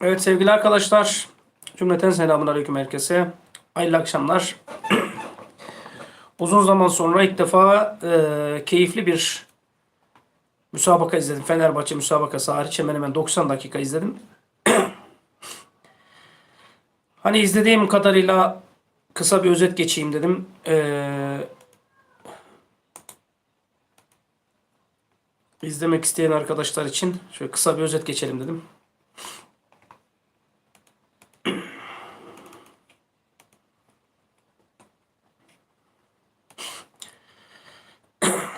Evet sevgili arkadaşlar, cümleten selamun aleyküm herkese. Hayırlı akşamlar. Uzun zaman sonra ilk defa e, keyifli bir müsabaka izledim. Fenerbahçe müsabakası hariç hemen hemen 90 dakika izledim. hani izlediğim kadarıyla kısa bir özet geçeyim dedim. E, izlemek isteyen arkadaşlar için şöyle kısa bir özet geçelim dedim.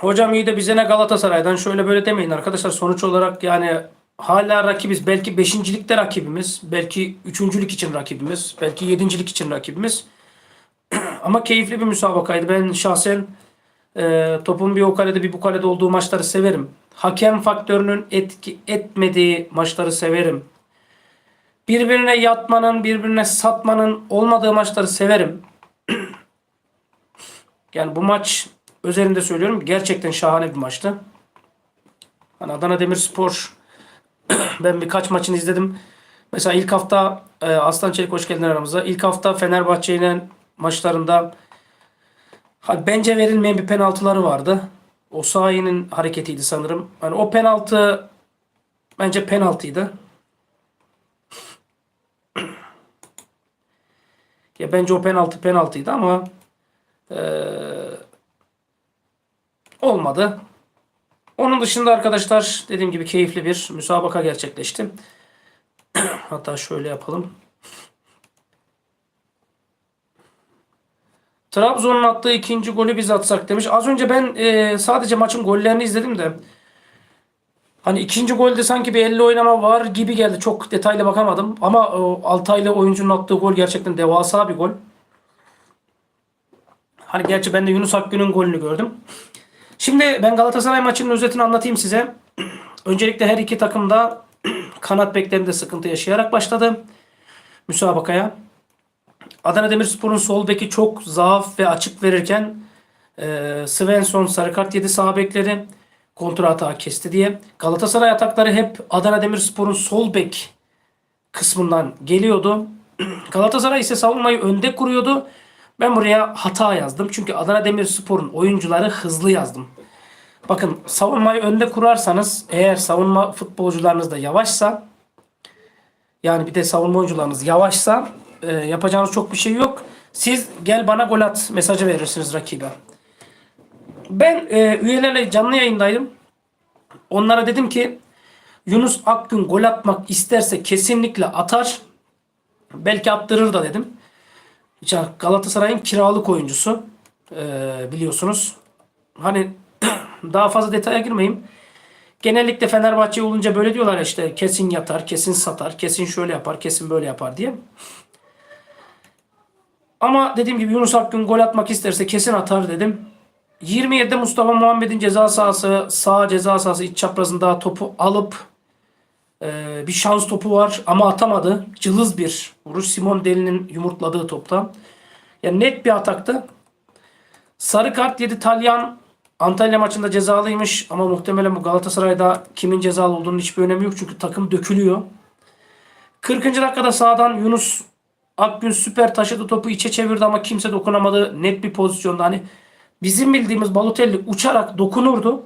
Hocam iyi de bize ne Galatasaray'dan şöyle böyle demeyin arkadaşlar. Sonuç olarak yani hala rakibiz. Belki beşincilikte rakibimiz. Belki üçüncülük için rakibimiz. Belki yedincilik için rakibimiz. Ama keyifli bir müsabakaydı. Ben şahsen e, topun bir o kalede bir bu kalede olduğu maçları severim. Hakem faktörünün etki etmediği maçları severim. Birbirine yatmanın, birbirine satmanın olmadığı maçları severim. yani bu maç özelinde söylüyorum gerçekten şahane bir maçtı. Hani Adana Demirspor ben birkaç maçını izledim. Mesela ilk hafta e, Aslan Çelik hoş geldin aramıza. İlk hafta Fenerbahçe ile maçlarında ha, bence verilmeyen bir penaltıları vardı. O Osayi'nin hareketiydi sanırım. Hani o penaltı bence penaltıydı. Ya bence o penaltı penaltıydı ama eee olmadı. Onun dışında arkadaşlar dediğim gibi keyifli bir müsabaka gerçekleşti. Hatta şöyle yapalım. Trabzon'un attığı ikinci golü biz atsak demiş. Az önce ben e, sadece maçın gollerini izledim de. Hani ikinci golde sanki bir 50 oynama var gibi geldi. Çok detaylı bakamadım. Ama o Altaylı oyuncunun attığı gol gerçekten devasa bir gol. Hani gerçi ben de Yunus Akgün'ün golünü gördüm. Şimdi ben Galatasaray maçının özetini anlatayım size. Öncelikle her iki takım da kanat beklerinde sıkıntı yaşayarak başladı müsabakaya. Adana Demirspor'un sol beki çok zaaf ve açık verirken e, Svensson sarı kart yedi sağ bekleri kontra atağı kesti diye. Galatasaray atakları hep Adana Demirspor'un sol bek kısmından geliyordu. Galatasaray ise savunmayı önde kuruyordu. Ben buraya hata yazdım. Çünkü Adana Demirspor'un oyuncuları hızlı yazdım. Bakın savunmayı önde kurarsanız eğer savunma futbolcularınız da yavaşsa yani bir de savunma oyuncularınız yavaşsa e, yapacağınız çok bir şey yok. Siz gel bana gol at mesajı verirsiniz rakibe. Ben e, üyelerle canlı yayındaydım. Onlara dedim ki Yunus Akgün gol atmak isterse kesinlikle atar. Belki attırır da dedim. Galatasaray'ın kiralık oyuncusu e, biliyorsunuz. Hani daha fazla detaya girmeyeyim. Genellikle Fenerbahçe olunca böyle diyorlar işte kesin yatar, kesin satar, kesin şöyle yapar, kesin böyle yapar diye. Ama dediğim gibi Yunus Akgün gol atmak isterse kesin atar dedim. 27'de Mustafa Muhammed'in ceza sahası, sağ ceza sahası iç çaprazında topu alıp e, bir şans topu var ama atamadı. Cılız bir vuruş. Simon Deli'nin yumurtladığı topta. Yani net bir ataktı. Sarı kart yedi Talyan. Antalya maçında cezalıymış ama muhtemelen bu Galatasaray'da kimin cezalı olduğunun hiçbir önemi yok çünkü takım dökülüyor. 40. dakikada sağdan Yunus Akgün süper taşıdı topu içe çevirdi ama kimse dokunamadı. Net bir pozisyonda hani bizim bildiğimiz Balotelli uçarak dokunurdu.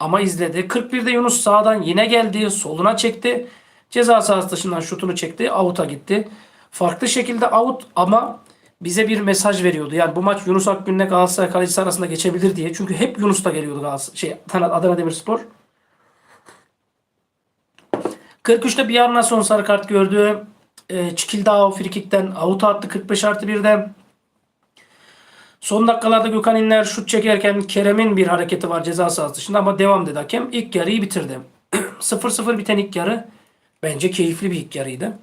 Ama izledi. 41'de Yunus sağdan yine geldi. Soluna çekti. Ceza sahası dışından şutunu çekti. Out'a gitti. Farklı şekilde out ama bize bir mesaj veriyordu. Yani bu maç Yunus Akgün'le Galatasaray kalecisi arasında geçebilir diye. Çünkü hep Yunus da geliyordu Galatasaray, şey, Adana Demirspor. 43'te bir yarına son sarı kart gördü. E, Çikildao frikikten out'a attı 45 artı 1'de. Son dakikalarda Gökhan İnler şut çekerken Kerem'in bir hareketi var ceza sahası dışında ama devam dedi hakem. İlk yarıyı bitirdi. 0-0 biten ilk yarı bence keyifli bir ilk yarıydı.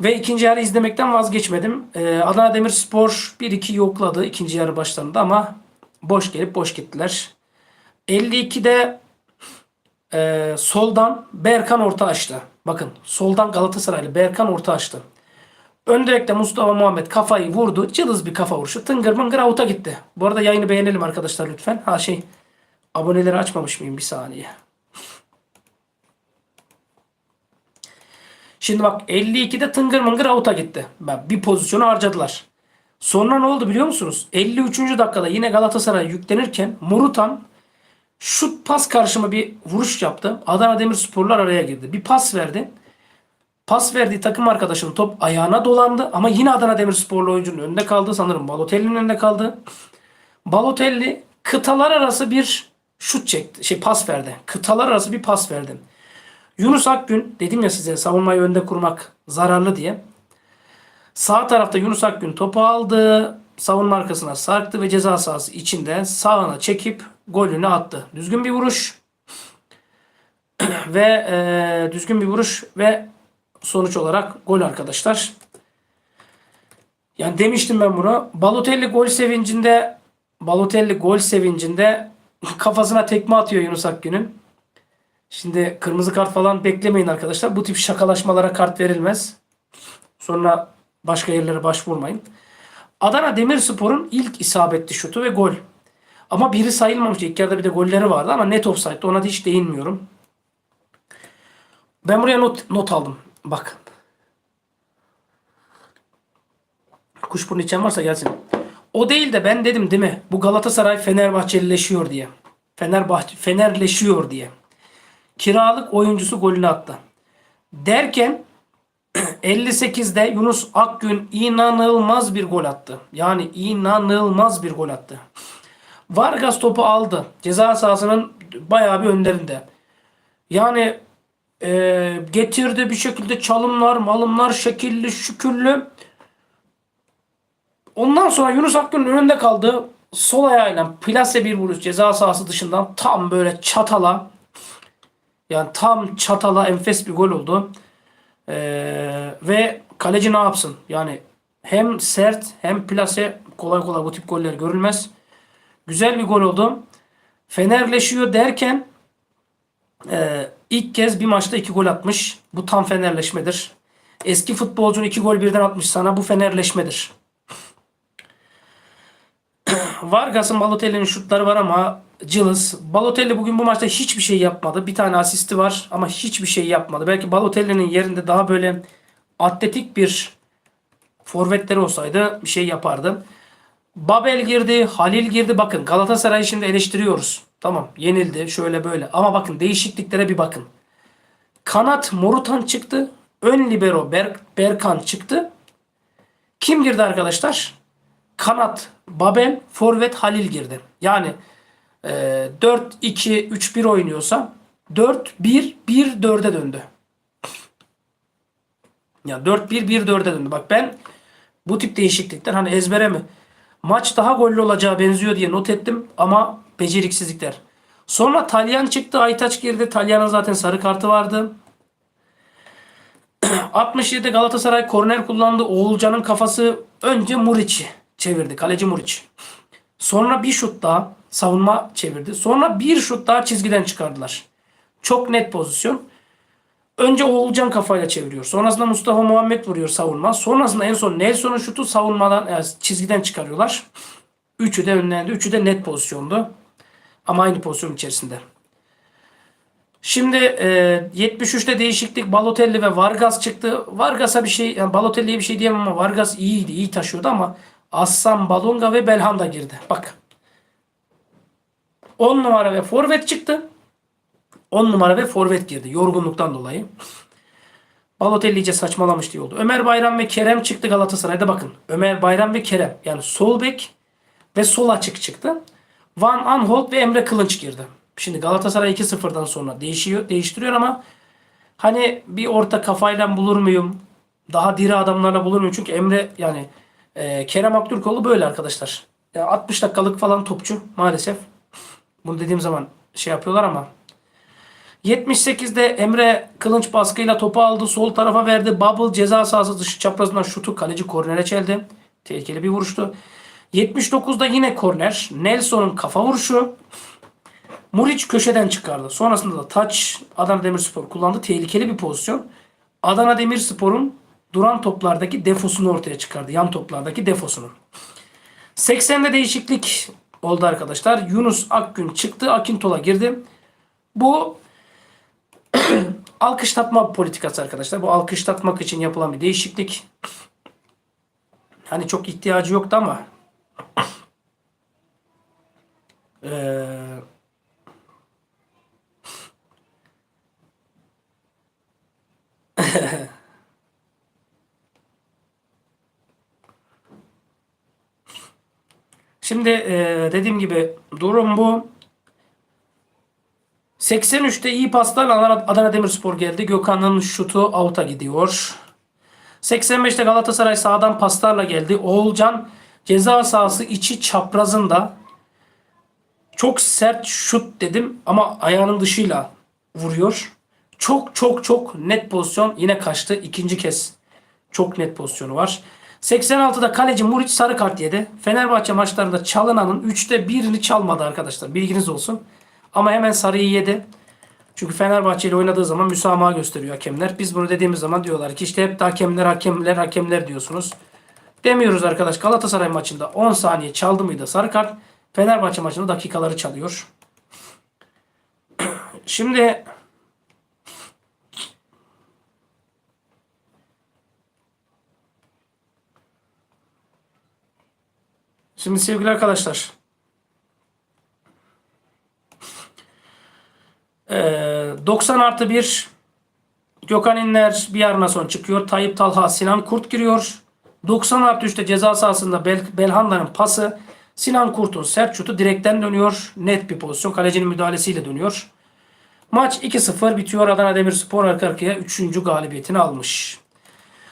Ve ikinci yarı izlemekten vazgeçmedim. Ee, Adana Demirspor 1-2 yokladı ikinci yarı başlarında ama boş gelip boş gittiler. 52'de e, soldan Berkan orta açtı. Bakın soldan Galatasaraylı Berkan orta açtı. Ön direkte Mustafa Muhammed kafayı vurdu. Cılız bir kafa vuruşu. Tıngır mıngır avuta gitti. Bu arada yayını beğenelim arkadaşlar lütfen. Ha şey aboneleri açmamış mıyım bir saniye. Şimdi bak 52'de tıngır mıngır avuta gitti. Bir pozisyonu harcadılar. Sonra ne oldu biliyor musunuz? 53. dakikada yine Galatasaray yüklenirken Morutan şut pas karşıma bir vuruş yaptı. Adana Demirsporlar araya girdi. Bir pas verdi. Pas verdiği takım arkadaşının top ayağına dolandı ama yine Adana Demirsporlu oyuncunun önünde kaldı. Sanırım Balotelli'nin önünde kaldı. Balotelli kıtalar arası bir şut çekti. Şey pas verdi. Kıtalar arası bir pas verdi. Yunus Akgün dedim ya size savunmayı önde kurmak zararlı diye. Sağ tarafta Yunus Akgün topu aldı. Savunma arkasına sarktı ve ceza sahası içinde sağına çekip golünü attı. Düzgün bir vuruş. ve e, düzgün bir vuruş ve sonuç olarak gol arkadaşlar. Yani demiştim ben bunu. Balotelli gol sevincinde Balotelli gol sevincinde kafasına tekme atıyor Yunus Akgün'ün. Şimdi kırmızı kart falan beklemeyin arkadaşlar. Bu tip şakalaşmalara kart verilmez. Sonra başka yerlere başvurmayın. Adana Demirspor'un ilk isabetli şutu ve gol. Ama biri sayılmamış. İlk yarıda bir de golleri vardı ama net offside. Ona da hiç değinmiyorum. Ben buraya not, not aldım. Bak. Kuşburnu içen varsa gelsin. O değil de ben dedim değil mi? Bu Galatasaray Fenerbahçelileşiyor diye. Fenerbahçe Fenerleşiyor diye. Kiralık oyuncusu golünü attı. Derken 58'de Yunus Akgün inanılmaz bir gol attı. Yani inanılmaz bir gol attı. Vargas topu aldı. Ceza sahasının bayağı bir önlerinde. Yani e, getirdi bir şekilde çalımlar, malımlar şekilli, şükürlü. Ondan sonra Yunus Akgün'ün önünde kaldı. Sol ayağıyla plase bir vuruş ceza sahası dışından tam böyle çatala yani tam çatala enfes bir gol oldu. Ee, ve kaleci ne yapsın? Yani hem sert hem plase kolay kolay bu tip goller görülmez. Güzel bir gol oldu. Fenerleşiyor derken e, ilk kez bir maçta iki gol atmış. Bu tam fenerleşmedir. Eski futbolcunun iki gol birden atmış sana bu fenerleşmedir. Vargas'ın Balotelli'nin şutları var ama cılız. Balotelli bugün bu maçta hiçbir şey yapmadı. Bir tane asisti var ama hiçbir şey yapmadı. Belki Balotelli'nin yerinde daha böyle atletik bir forvetleri olsaydı bir şey yapardı. Babel girdi, Halil girdi. Bakın Galatasaray'ı şimdi eleştiriyoruz. Tamam yenildi şöyle böyle. Ama bakın değişikliklere bir bakın. Kanat Morutan çıktı. Ön libero Ber- Berkan çıktı. Kim girdi arkadaşlar? Kanat Babel, forvet Halil girdi. Yani e, 4-2-3-1 oynuyorsa 4-1-1-4'e döndü. Ya 4-1-1-4'e döndü. Bak ben bu tip değişiklikler hani ezbere mi? Maç daha gollü olacağı benziyor diye not ettim ama beceriksizlikler. Sonra Talyan çıktı. Aytaç girdi. Talyan'ın zaten sarı kartı vardı. 67'de Galatasaray korner kullandı. Oğulcan'ın kafası önce Muriç'i çevirdi. Kaleci Muriç. Sonra bir şut daha savunma çevirdi. Sonra bir şut daha çizgiden çıkardılar. Çok net pozisyon. Önce Oğulcan kafayla çeviriyor. Sonrasında Mustafa Muhammed vuruyor savunma. Sonrasında en son Nelson'un şutu savunmadan yani çizgiden çıkarıyorlar. Üçü de önlendi. Üçü de net pozisyondu. Ama aynı pozisyon içerisinde. Şimdi e, 73'te değişiklik Balotelli ve Vargas çıktı. Vargas'a bir şey, yani Balotelli'ye bir şey diyemem ama Vargas iyiydi, iyi taşıyordu ama Aslan, Balonga ve Belhanda girdi. Bak. 10 numara ve forvet çıktı. 10 numara ve forvet girdi yorgunluktan dolayı. Balotelli iyice saçmalamış diye oldu. Ömer Bayram ve Kerem çıktı Galatasaray'da bakın. Ömer Bayram ve Kerem yani sol bek ve sol açık çıktı. Van Aanholt ve Emre Kılınç girdi. Şimdi Galatasaray 2-0'dan sonra değişiyor, değiştiriyor ama hani bir orta kafayla bulur muyum? Daha diri adamlarla bulur muyum? Çünkü Emre yani e, Kerem Aktürkoğlu böyle arkadaşlar. Ya 60 dakikalık falan topçu maalesef. Bunu dediğim zaman şey yapıyorlar ama 78'de Emre Kılınç baskıyla topu aldı. Sol tarafa verdi. Bubble ceza sahası dışı çaprazından şutu kaleci kornere çeldi. Tehlikeli bir vuruştu. 79'da yine korner. Nelson'un kafa vuruşu. Muriç köşeden çıkardı. Sonrasında da taç Adana Demirspor kullandı. Tehlikeli bir pozisyon. Adana Demirspor'un duran toplardaki defosunu ortaya çıkardı. Yan toplardaki defosunu. 80'de değişiklik oldu arkadaşlar. Yunus Akgün çıktı. Akintola girdi. Bu alkışlatma politikası arkadaşlar. Bu alkışlatmak için yapılan bir değişiklik. Hani çok ihtiyacı yoktu ama Ee, Şimdi e, dediğim gibi durum bu. 83'te iyi Adana, Adana Demirspor geldi. Gökhan'ın şutu out'a gidiyor. 85'te Galatasaray sağdan paslarla geldi. Oğulcan ceza sahası içi çaprazında çok sert şut dedim ama ayağının dışıyla vuruyor. Çok çok çok net pozisyon. Yine kaçtı. ikinci kez çok net pozisyonu var. 86'da kaleci Muriç sarı kart yedi. Fenerbahçe maçlarında çalınanın 3'te birini çalmadı arkadaşlar. Bilginiz olsun. Ama hemen sarıyı yedi. Çünkü Fenerbahçe ile oynadığı zaman müsamaha gösteriyor hakemler. Biz bunu dediğimiz zaman diyorlar ki işte hep de hakemler hakemler hakemler diyorsunuz. Demiyoruz arkadaş. Galatasaray maçında 10 saniye çaldı mıydı sarı kart. Fenerbahçe maçında dakikaları çalıyor. Şimdi Şimdi sevgili arkadaşlar Ee, 90 artı 1 Gökhan İnler bir yarına son çıkıyor. Tayyip Talha Sinan Kurt giriyor. 90 artı 3'te ceza sahasında Bel Belhanda'nın pası Sinan Kurt'un sert şutu direkten dönüyor. Net bir pozisyon. Kalecinin müdahalesiyle dönüyor. Maç 2-0 bitiyor. Adana Demirspor arka arkaya 3. galibiyetini almış.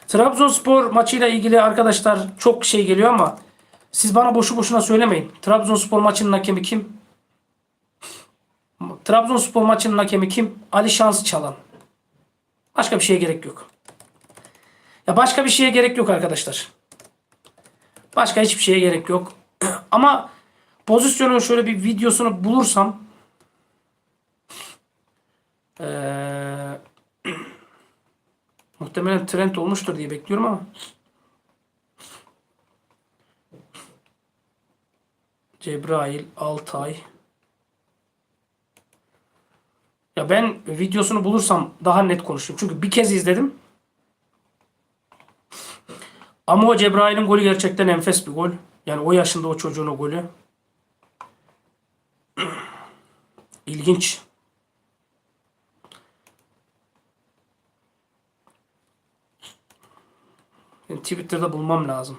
Trabzonspor maçıyla ilgili arkadaşlar çok şey geliyor ama siz bana boşu boşuna söylemeyin. Trabzonspor maçının hakemi kim? Trabzonspor maçının hakemi kim? Ali Şans Çalan. Başka bir şeye gerek yok. Ya başka bir şeye gerek yok arkadaşlar. Başka hiçbir şeye gerek yok. Ama pozisyonun şöyle bir videosunu bulursam ee, muhtemelen trend olmuştur diye bekliyorum ama Cebrail Altay Ya ben videosunu bulursam daha net konuşurum. Çünkü bir kez izledim. Ama o Cebrail'in golü gerçekten enfes bir gol. Yani o yaşında o çocuğun o golü. İlginç. Yani Twitter'da bulmam lazım.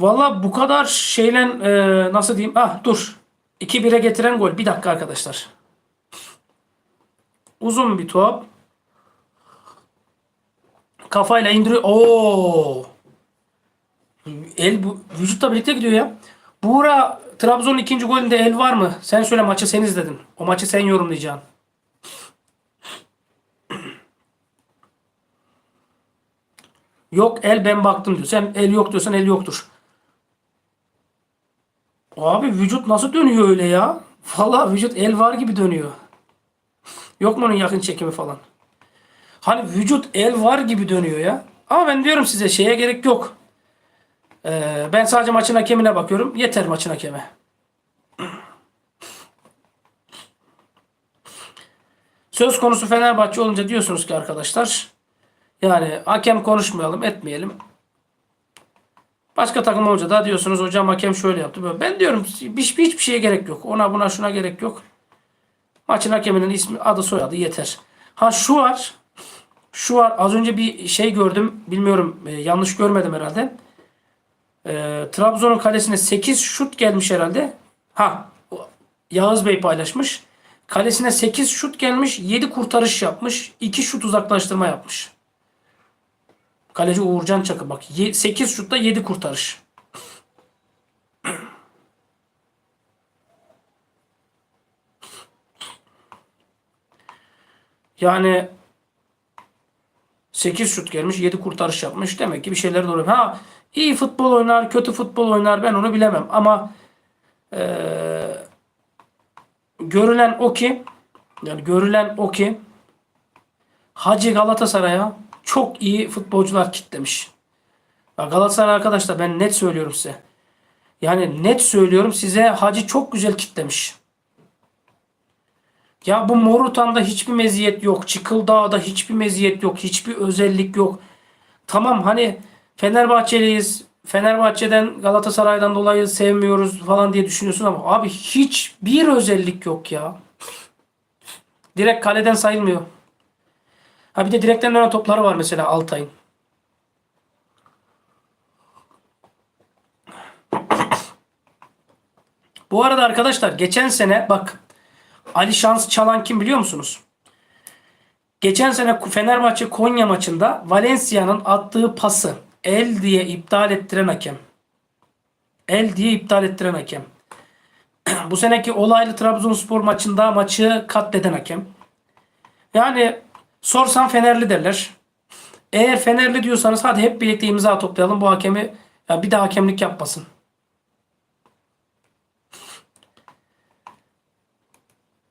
Valla bu kadar şeyle e, nasıl diyeyim? Ah dur. 2-1'e getiren gol. Bir dakika arkadaşlar. Uzun bir top. Kafayla indiriyor. Oo. El bu vücutla birlikte gidiyor ya. Buğra Trabzon'un ikinci golünde el var mı? Sen söyle maçı sen izledin. O maçı sen yorumlayacaksın. Yok el ben baktım diyor. Sen el yok diyorsan el yoktur. Abi vücut nasıl dönüyor öyle ya? Valla vücut el var gibi dönüyor. Yok mu onun yakın çekimi falan? Hani vücut el var gibi dönüyor ya. Ama ben diyorum size şeye gerek yok. Ee, ben sadece maçın hakemine bakıyorum. Yeter maçın hakemi. Söz konusu Fenerbahçe olunca diyorsunuz ki arkadaşlar yani hakem konuşmayalım etmeyelim. Başka takım olunca da diyorsunuz hocam hakem şöyle yaptı. Böyle. Ben diyorum hiçbir, hiçbir şeye gerek yok. Ona buna şuna gerek yok. Maçın hakeminin ismi adı soyadı yeter. Ha şu var. Şu var. Az önce bir şey gördüm. Bilmiyorum e, yanlış görmedim herhalde. E, Trabzon'un kalesine 8 şut gelmiş herhalde. Ha Yağız Bey paylaşmış. Kalesine 8 şut gelmiş. 7 kurtarış yapmış. 2 şut uzaklaştırma yapmış. Kaleci Uğurcan Çakı bak 8 şutta 7 kurtarış. Yani 8 şut gelmiş 7 kurtarış yapmış. Demek ki bir şeyler doğru. Ha iyi futbol oynar kötü futbol oynar ben onu bilemem. Ama ee, görülen o ki yani görülen o ki Hacı Galatasaray'a çok iyi futbolcular kitlemiş. Ya Galatasaray arkadaşlar ben net söylüyorum size. Yani net söylüyorum size Hacı çok güzel kitlemiş. Ya bu Morutan'da hiçbir meziyet yok. Çıkıldağ'da hiçbir meziyet yok. Hiçbir özellik yok. Tamam hani Fenerbahçeliyiz. Fenerbahçe'den Galatasaray'dan dolayı sevmiyoruz falan diye düşünüyorsun ama abi hiçbir özellik yok ya. Direkt kaleden sayılmıyor. Ha bir de direkten dönen topları var mesela Altay'ın. Bu arada arkadaşlar geçen sene bak Ali Şans çalan kim biliyor musunuz? Geçen sene Fenerbahçe Konya maçında Valencia'nın attığı pası el diye iptal ettiren hakem. El diye iptal ettiren hakem. Bu seneki olaylı Trabzonspor maçında maçı katleden hakem. Yani sorsan Fenerli derler. Eğer Fenerli diyorsanız hadi hep birlikte imza toplayalım bu hakemi ya bir daha hakemlik yapmasın.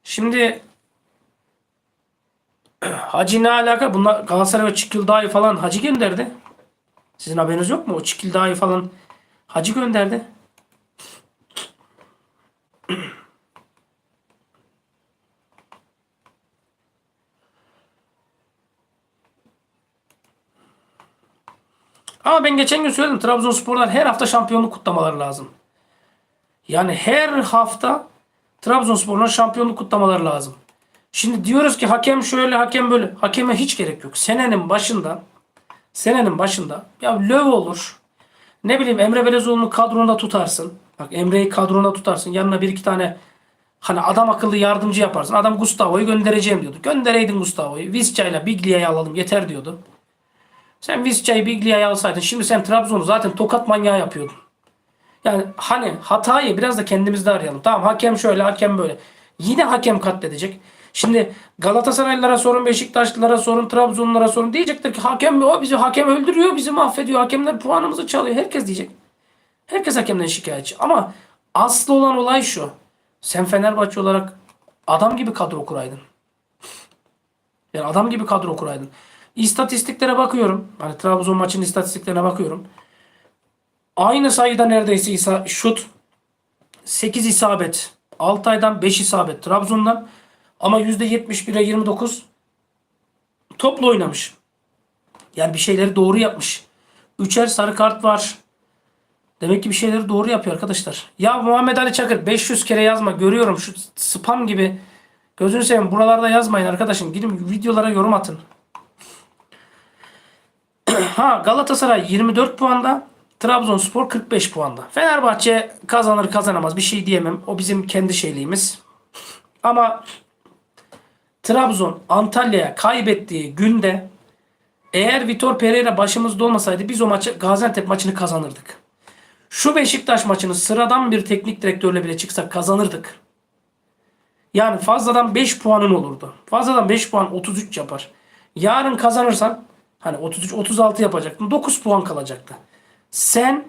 Şimdi Hacı ne alaka? Bunlar Galatasaray ve Çikildağ'ı falan Hacı gönderdi. Sizin haberiniz yok mu? O Çikildağ'ı falan Hacı gönderdi. Ama ben geçen gün söyledim. Trabzonsporlar her hafta şampiyonluk kutlamaları lazım. Yani her hafta Trabzonspor'un şampiyonluk kutlamaları lazım. Şimdi diyoruz ki hakem şöyle hakem böyle. Hakeme hiç gerek yok. Senenin başında senenin başında ya löv olur. Ne bileyim Emre Belezoğlu'nu kadronda tutarsın. Bak Emre'yi kadronda tutarsın. Yanına bir iki tane hani adam akıllı yardımcı yaparsın. Adam Gustavo'yu göndereceğim diyordu. Göndereydin Gustavo'yu. Visca ile Biglia'yı alalım yeter diyordu. Sen Visca'yı Biglia'yı alsaydın şimdi sen Trabzon'u zaten tokat manyağı yapıyordun. Yani hani hatayı biraz da kendimizde arayalım. Tamam hakem şöyle hakem böyle. Yine hakem katledecek. Şimdi Galatasaraylılara sorun, Beşiktaşlılara sorun, Trabzonlulara sorun diyecektir ki hakem o bizi hakem öldürüyor, bizi mahvediyor. Hakemler puanımızı çalıyor. Herkes diyecek. Herkes hakemden şikayetçi. Ama aslı olan olay şu. Sen Fenerbahçe olarak adam gibi kadro kuraydın. Yani adam gibi kadro kuraydın. İstatistiklere bakıyorum. Hani Trabzon maçının istatistiklerine bakıyorum. Aynı sayıda neredeyse isa, şut. 8 isabet. Altay'dan 5 isabet. Trabzon'dan. Ama %71'e 29 topla oynamış. Yani bir şeyleri doğru yapmış. Üçer sarı kart var. Demek ki bir şeyleri doğru yapıyor arkadaşlar. Ya Muhammed Ali Çakır 500 kere yazma. Görüyorum şu spam gibi. Gözünü seveyim buralarda yazmayın arkadaşım. Gidin videolara yorum atın. ha Galatasaray 24 puanda. Trabzonspor 45 puanda. Fenerbahçe kazanır kazanamaz bir şey diyemem. O bizim kendi şeyliğimiz. Ama Trabzon Antalya'ya kaybettiği günde eğer Vitor Pereira başımızda olmasaydı biz o maçı Gaziantep maçını kazanırdık. Şu Beşiktaş maçını sıradan bir teknik direktörle bile çıksak kazanırdık. Yani fazladan 5 puanın olurdu. Fazladan 5 puan 33 yapar. Yarın kazanırsan hani 33 36 yapacaktın. 9 puan kalacaktı. Sen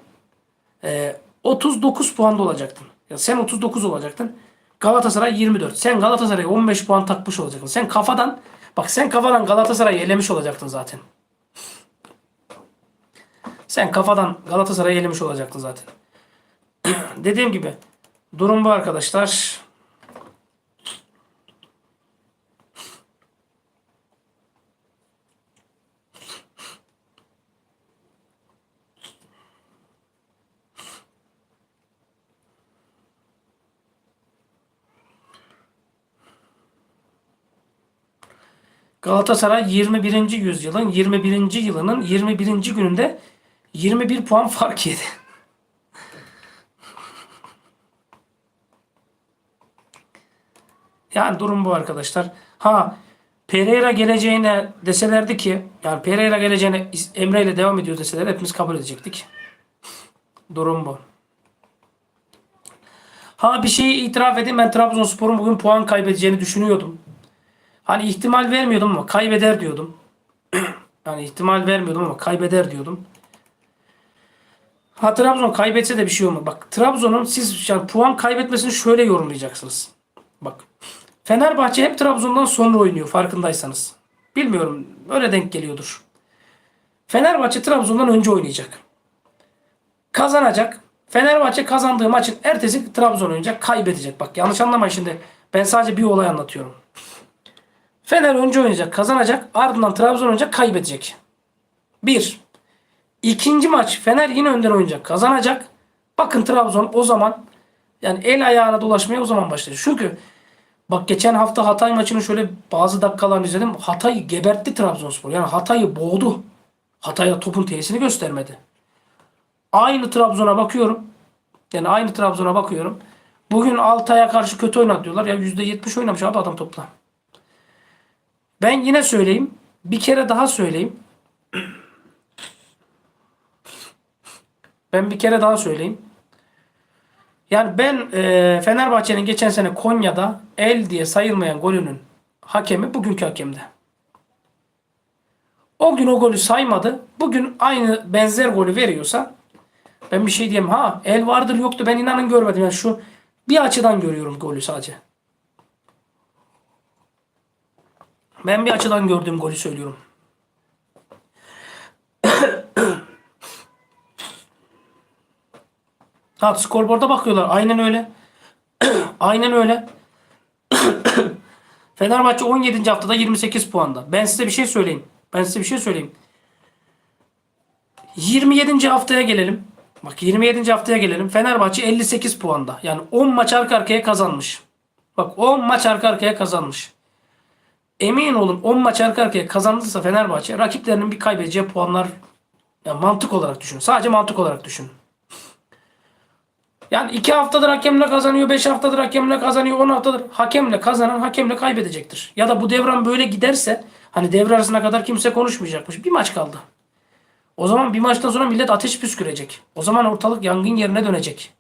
e, 39 puanda olacaktın. Ya sen 39 olacaktın. Galatasaray 24. Sen Galatasaray'a 15 puan takmış olacaktın. Sen kafadan bak sen kafadan Galatasaray'ı elemiş olacaktın zaten. Sen kafadan Galatasaray'ı elemiş olacaktın zaten. Dediğim gibi durum bu arkadaşlar. Galatasaray 21. yüzyılın 21. yılının 21. gününde 21 puan fark yedi. Yani durum bu arkadaşlar. Ha Pereira geleceğine deselerdi ki yani Pereira geleceğine Emre ile devam ediyor deseler hepimiz kabul edecektik. Durum bu. Ha bir şeyi itiraf edeyim ben Trabzonspor'un bugün puan kaybedeceğini düşünüyordum. Hani ihtimal vermiyordum ama kaybeder diyordum. yani ihtimal vermiyordum ama kaybeder diyordum. Ha Trabzon kaybetse de bir şey olmaz. Bak Trabzon'un siz yani puan kaybetmesini şöyle yorumlayacaksınız. Bak Fenerbahçe hep Trabzon'dan sonra oynuyor farkındaysanız. Bilmiyorum öyle denk geliyordur. Fenerbahçe Trabzon'dan önce oynayacak. Kazanacak. Fenerbahçe kazandığı maçın ertesi Trabzon oynayacak. Kaybedecek. Bak yanlış anlamayın şimdi. Ben sadece bir olay anlatıyorum. Fener önce oynayacak, kazanacak. Ardından Trabzon oynayacak, kaybedecek. Bir. İkinci maç Fener yine önden oynayacak, kazanacak. Bakın Trabzon o zaman yani el ayağına dolaşmaya o zaman başlayacak. Çünkü bak geçen hafta Hatay maçını şöyle bazı dakikalarını izledim. Hatay'ı gebertti Trabzonspor. Yani Hatay'ı boğdu. Hatay'a topun tesisini göstermedi. Aynı Trabzon'a bakıyorum. Yani aynı Trabzon'a bakıyorum. Bugün Altay'a karşı kötü oynadı diyorlar. Ya %70 oynamış abi adam topla. Ben yine söyleyeyim. Bir kere daha söyleyeyim. Ben bir kere daha söyleyeyim. Yani ben e, Fenerbahçe'nin geçen sene Konya'da el diye sayılmayan golünün hakemi bugünkü hakemdi. O gün o golü saymadı. Bugün aynı benzer golü veriyorsa ben bir şey diyeyim. Ha el vardır yoktu ben inanın görmedim. Yani şu bir açıdan görüyorum golü sadece. Ben bir açıdan gördüğüm golü söylüyorum. Ha skorboarda bakıyorlar. Aynen öyle. Aynen öyle. Fenerbahçe 17. haftada 28 puanda. Ben size bir şey söyleyeyim. Ben size bir şey söyleyeyim. 27. haftaya gelelim. Bak 27. haftaya gelelim. Fenerbahçe 58 puanda. Yani 10 maç arka arkaya kazanmış. Bak 10 maç arka arkaya kazanmış. Emin olun 10 maç arka arkaya kazandıysa Fenerbahçe rakiplerinin bir kaybedeceği puanlar yani mantık olarak düşün. Sadece mantık olarak düşün. Yani 2 haftadır hakemle kazanıyor, 5 haftadır hakemle kazanıyor, 10 haftadır hakemle kazanan hakemle kaybedecektir. Ya da bu devran böyle giderse hani devre arasına kadar kimse konuşmayacakmış. Bir maç kaldı. O zaman bir maçtan sonra millet ateş püskürecek. O zaman ortalık yangın yerine dönecek.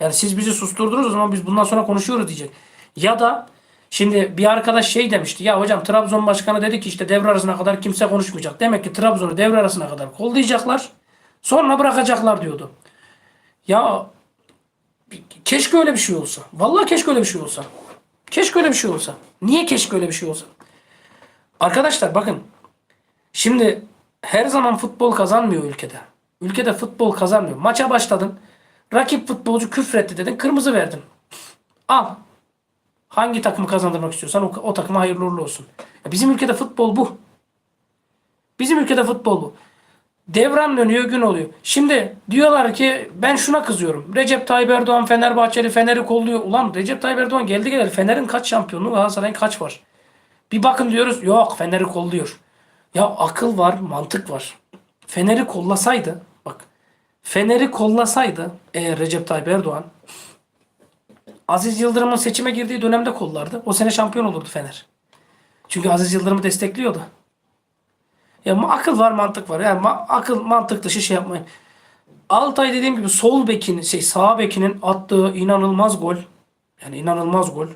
Yani siz bizi susturdunuz o zaman biz bundan sonra konuşuyoruz diyecek. Ya da şimdi bir arkadaş şey demişti. Ya hocam Trabzon başkanı dedi ki işte devre arasına kadar kimse konuşmayacak. Demek ki Trabzon'u devre arasına kadar kollayacaklar. Sonra bırakacaklar diyordu. Ya keşke öyle bir şey olsa. Vallahi keşke öyle bir şey olsa. Keşke öyle bir şey olsa. Niye keşke öyle bir şey olsa? Arkadaşlar bakın. Şimdi her zaman futbol kazanmıyor ülkede. Ülkede futbol kazanmıyor. Maça başladın. Rakip futbolcu küfretti dedin. Kırmızı verdin. Al. Hangi takımı kazandırmak istiyorsan o, o takıma hayırlı uğurlu olsun. Ya bizim ülkede futbol bu. Bizim ülkede futbol bu. Devran dönüyor gün oluyor. Şimdi diyorlar ki ben şuna kızıyorum. Recep Tayyip Erdoğan Fenerbahçeli Fener'i kolluyor. Ulan Recep Tayyip Erdoğan geldi geldi. Fener'in kaç şampiyonluğu Galatasaray'ın kaç var? Bir bakın diyoruz yok Fener'i kolluyor. Ya akıl var mantık var. Fener'i kollasaydı bak Fener'i kollasaydı eğer Recep Tayyip Erdoğan Aziz Yıldırım'ın seçime girdiği dönemde kollardı. O sene şampiyon olurdu Fener. Çünkü Aziz Yıldırım'ı destekliyordu. Ya akıl var mantık var. Yani ma- akıl mantık dışı şey yapmayın. Altay dediğim gibi sol bekin şey sağ bekinin attığı inanılmaz gol. Yani inanılmaz gol.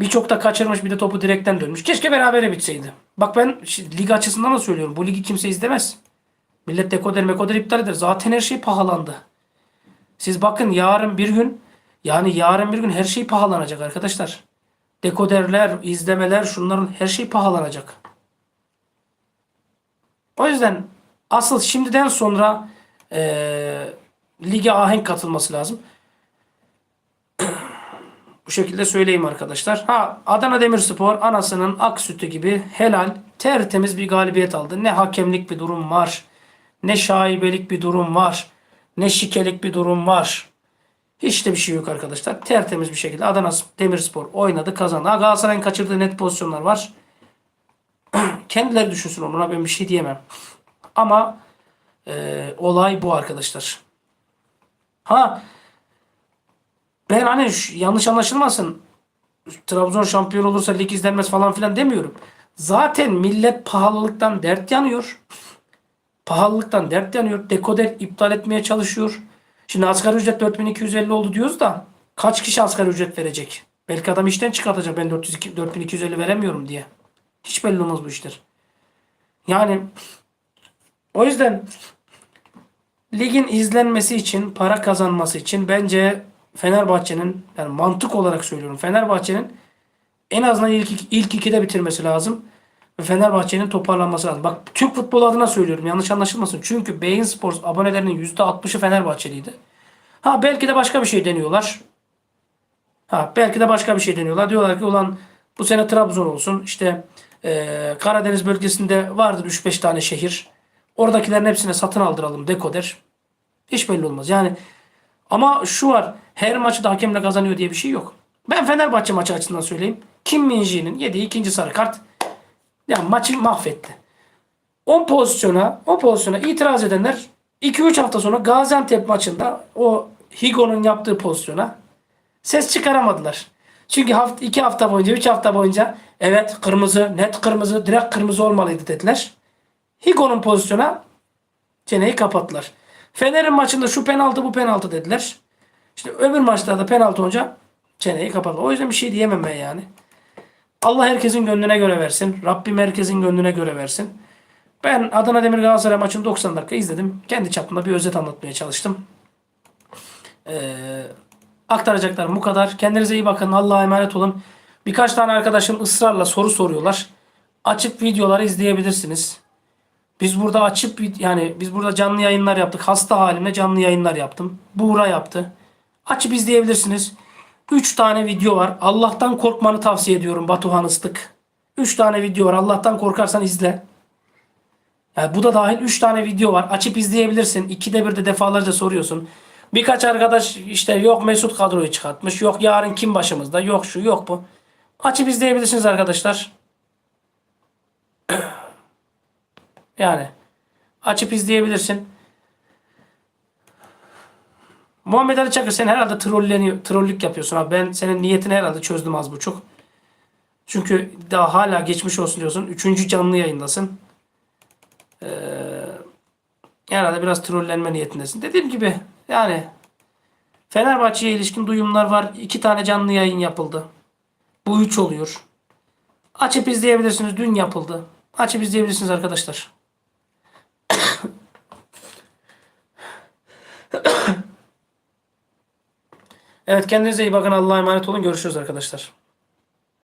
Birçok da kaçırmış bir de topu direkten dönmüş. Keşke berabere bitseydi. Bak ben şi- lig açısından da söylüyorum. Bu ligi kimse izlemez. Millet dekoder mekoder iptal eder. Zaten her şey pahalandı. Siz bakın yarın bir gün yani yarın bir gün her şey pahalanacak arkadaşlar. Dekoderler, izlemeler şunların her şey pahalanacak. O yüzden asıl şimdiden sonra eee lige ahenk katılması lazım. Bu şekilde söyleyeyim arkadaşlar. Ha Adana Demirspor anasının ak sütü gibi helal tertemiz bir galibiyet aldı. Ne hakemlik bir durum var. Ne şaibelik bir durum var. Ne şikelik bir durum var. Hiç de bir şey yok arkadaşlar. Tertemiz bir şekilde Adana Demirspor oynadı kazandı. Ha, Galatasaray'ın kaçırdığı net pozisyonlar var. Kendileri düşünsün ona ben bir şey diyemem. Ama e, olay bu arkadaşlar. Ha ben hani yanlış anlaşılmasın. Trabzon şampiyon olursa lig izlenmez falan filan demiyorum. Zaten millet pahalılıktan dert yanıyor. Pahalılıktan dert yanıyor. Dekoder iptal etmeye çalışıyor. Şimdi asgari ücret 4250 oldu diyoruz da kaç kişi asgari ücret verecek? Belki adam işten çıkartacak ben 402, 4250 veremiyorum diye. Hiç belli olmaz bu işler. Yani o yüzden ligin izlenmesi için, para kazanması için bence Fenerbahçe'nin yani mantık olarak söylüyorum. Fenerbahçe'nin en azından ilk, ilk ikide bitirmesi lazım. Fenerbahçe'nin toparlanması lazım. Bak Türk futbolu adına söylüyorum. Yanlış anlaşılmasın. Çünkü Bein Sports abonelerinin %60'ı Fenerbahçeliydi. Ha belki de başka bir şey deniyorlar. Ha belki de başka bir şey deniyorlar. Diyorlar ki ulan Bu sene Trabzon olsun. İşte eee, Karadeniz bölgesinde vardır 3-5 tane şehir. Oradakilerin hepsine satın aldıralım dekoder. Hiç belli olmaz. Yani ama şu var. Her maçı da hakemle kazanıyor diye bir şey yok. Ben Fenerbahçe maçı açısından söyleyeyim. Kim Min-jae'nin yediği ikinci sarı kart yani maçı mahvetti. 10 pozisyona, o pozisyona itiraz edenler 2-3 hafta sonra Gaziantep maçında o Higo'nun yaptığı pozisyona ses çıkaramadılar. Çünkü hafta, 2 hafta boyunca, 3 hafta boyunca evet kırmızı, net kırmızı, direkt kırmızı olmalıydı dediler. Higo'nun pozisyona çeneyi kapattılar. Fener'in maçında şu penaltı bu penaltı dediler. İşte öbür maçlarda penaltı olunca çeneyi kapattılar. O yüzden bir şey diyemem ben yani. Allah herkesin gönlüne göre versin. Rabbim herkesin gönlüne göre versin. Ben Adana Demir Galatasaray maçını 90 dakika izledim. Kendi çapımda bir özet anlatmaya çalıştım. Ee, aktaracaklarım bu kadar. Kendinize iyi bakın. Allah'a emanet olun. Birkaç tane arkadaşım ısrarla soru soruyorlar. Açıp videoları izleyebilirsiniz. Biz burada açıp yani biz burada canlı yayınlar yaptık. Hasta halimle canlı yayınlar yaptım. Buğra yaptı. Açıp izleyebilirsiniz. 3 tane video var. Allah'tan korkmanı tavsiye ediyorum Batuhan Istık. 3 tane video var. Allah'tan korkarsan izle. Yani bu da dahil 3 tane video var. Açıp izleyebilirsin. İkide bir de defalarca soruyorsun. Birkaç arkadaş işte yok Mesut kadroyu çıkartmış. Yok yarın kim başımızda. Yok şu yok bu. Açıp izleyebilirsiniz arkadaşlar. Yani açıp izleyebilirsin. Muhammed Ali Çakır sen herhalde trolleniyor, trollük yapıyorsun abi. Ben senin niyetini herhalde çözdüm az buçuk. Çünkü daha hala geçmiş olsun diyorsun. Üçüncü canlı yayındasın. Ee, herhalde biraz trollenme niyetindesin. Dediğim gibi yani Fenerbahçe'ye ilişkin duyumlar var. İki tane canlı yayın yapıldı. Bu üç oluyor. Açıp izleyebilirsiniz. Dün yapıldı. Açıp izleyebilirsiniz arkadaşlar. Evet kendinize iyi bakın. Allah'a emanet olun. Görüşürüz arkadaşlar.